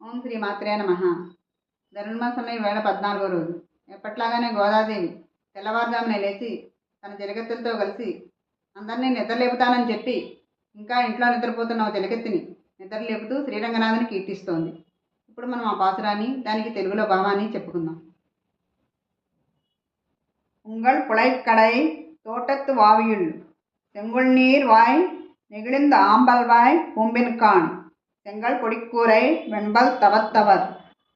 ఓం శ్రీ మాత్రే నమ ధనుర్మాసంలో ఈ వేళ పద్నాలుగో రోజు ఎప్పట్లాగానే గోదాదేవి తెల్లవారుజామున లేచి తన జలగెత్తులతో కలిసి అందరినీ నిద్ర లేపుతానని చెప్పి ఇంకా ఇంట్లో నిద్రపోతున్న ఒక జలగెత్తిని నిద్ర లేపుతూ శ్రీరంగనాథుని కీర్తిస్తోంది ఇప్పుడు మనం ఆ పాసురాన్ని దానికి తెలుగులో భావాన్ని చెప్పుకుందాం உங்கள் புழைக்கடை தோட்டத்து வாவியுள் செங்குள் நீர் வாய் நெகிழ்ந்த ஆம்பல் வாய் பூம்பின்கான் செங்கல் கொடிக்கூரை வெண்பல் தவத்தவர்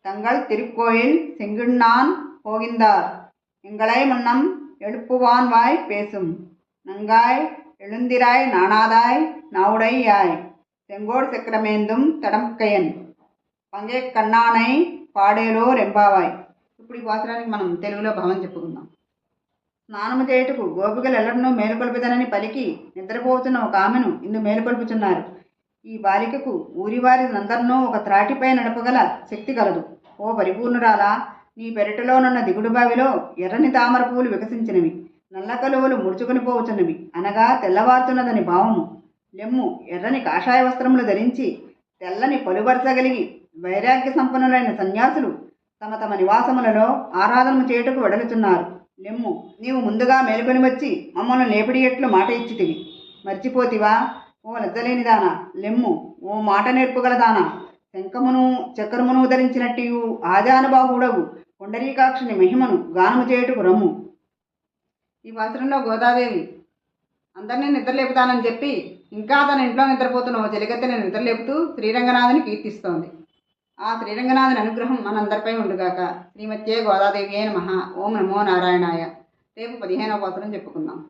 தங்கள் திருக்கோயில் செங்குண்ணான் போகின்றார் எங்களை முன்னம் எழுப்புவான் வாய் பேசும் நங்காய் எழுந்திராய் நாணாதாய் நாவுடை யாய் செங்கோடு சக்கரமேந்தும் తడంకయన్ పంగే కన్నానై పాడేలో రెంబావాయ్ ఇప్పుడు ఈ పాత్రానికి మనం తెలుగులో భావం చెప్పుకుందాం స్నానము చేయుటకు గోపికలు ఎల్లడనూ మేలుకొల్పుదనని పలికి నిద్రపోతున్న ఒక ఆమెను ఇందు మేలుకొల్పుచున్నారు ఈ బాలికకు ఊరివారినందరినో ఒక త్రాటిపై నడపగల శక్తి కలదు. ఓ పరిపూర్ణురాలా నీ పెరటిలోనున్న దిగుడు బావిలో ఎర్రని తామర పువ్వులు వికసించినవి. నల్ల కలువలు ముడుచుకొని పోవచ్చున్నవి అనగా తెల్లవారుతున్నదని భావము. లెమ్ము ఎర్రని కాషాయ వస్త్రములు ధరించి తెల్లని పలుబరచగలిగి వైరాగ్య సంపన్నులైన సన్యాసులు తమ తమ నివాసములలో ఆరాధన చేయుటకు వెడలుచున్నారు. లెమ్ము నీవు ముందుగా మేలుకొని వచ్చి మమ్మల్ని లేపిడి ఎట్లు మాట ఇచ్చితివి. మర్చిపోతివా? ఓ లజ్జలేనిదానా లెమ్ము ఓ మాట నేర్పగలదానా శంఖమును చక్రమును ధరించినట్టు ఆజానుబాహుడవు పుండరీకాక్షుని మహిమను గానము చేయుటకు రమ్ము. ఈ వాసరంలో గోదాదేవి అందరినీ నిద్రలేపుతానని చెప్పి ఇంకా తన ఇంట్లో నిద్రపోతున్న ఓ చెలికత్తెని నిద్రలేపుతూ శ్రీరంగనాథుని కీర్తిస్తోంది. ఆ శ్రీరంగనాథుని అనుగ్రహం మనందరిపై ఉండుగాక. శ్రీమత్యే గోదాదేవి మహా ఓం నమో నారాయణాయ. రేపు పదిహేనవ పాత్రం చెప్పుకుందాం.